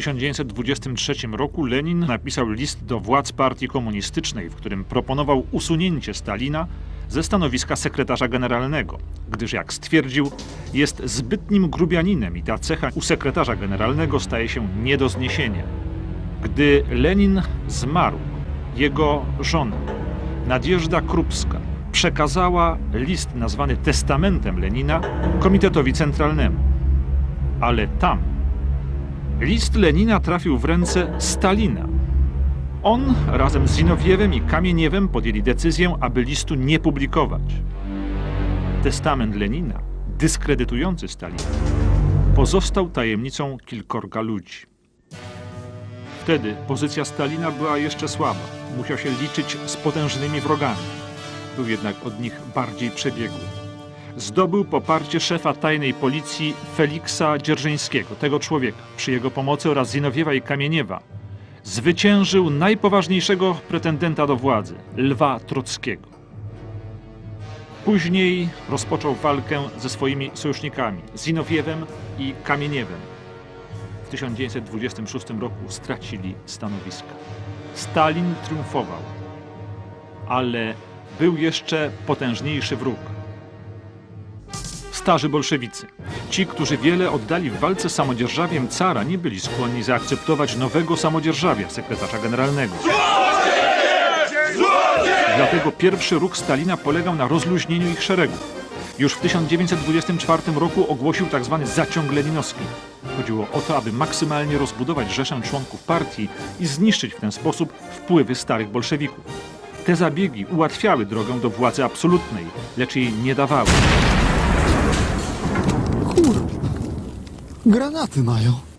1923 roku Lenin napisał list do władz partii komunistycznej, w którym proponował usunięcie Stalina ze stanowiska sekretarza generalnego, gdyż jak stwierdził, jest zbytnim grubianinem i ta cecha u sekretarza generalnego staje się nie do zniesienia. Gdy Lenin zmarł, jego żona, Nadjeżda Krupska, przekazała list nazwany testamentem Lenina Komitetowi Centralnemu. Ale tam list Lenina trafił w ręce Stalina. On razem z Zinowiewem i Kamieniewem podjęli decyzję, aby listu nie publikować. Testament Lenina, dyskredytujący Stalina, pozostał tajemnicą kilkorga ludzi. Wtedy pozycja Stalina była jeszcze słaba. Musiał się liczyć z potężnymi wrogami. Był jednak od nich bardziej przebiegły. Zdobył poparcie szefa tajnej policji Feliksa Dzierżyńskiego, tego człowieka. Przy jego pomocy oraz Zinowiewa i Kamieniewa zwyciężył najpoważniejszego pretendenta do władzy, Lwa Trockiego. Później rozpoczął walkę ze swoimi sojusznikami, Zinowiewem i Kamieniewem. W 1926 roku stracili stanowiska. Stalin triumfował, ale był jeszcze potężniejszy wróg. Starzy bolszewicy. Ci, którzy wiele oddali w walce z samodzierżawiem cara, nie byli skłonni zaakceptować nowego samodzierżawia sekretarza generalnego. Dlatego pierwszy ruch Stalina polegał na rozluźnieniu ich szeregów. Już w 1924 roku ogłosił tzw. zaciąg leninowski. Chodziło o to, aby maksymalnie rozbudować rzeszę członków partii i zniszczyć w ten sposób wpływy starych bolszewików. Te zabiegi ułatwiały drogę do władzy absolutnej, lecz jej nie dawały. Granaty mają.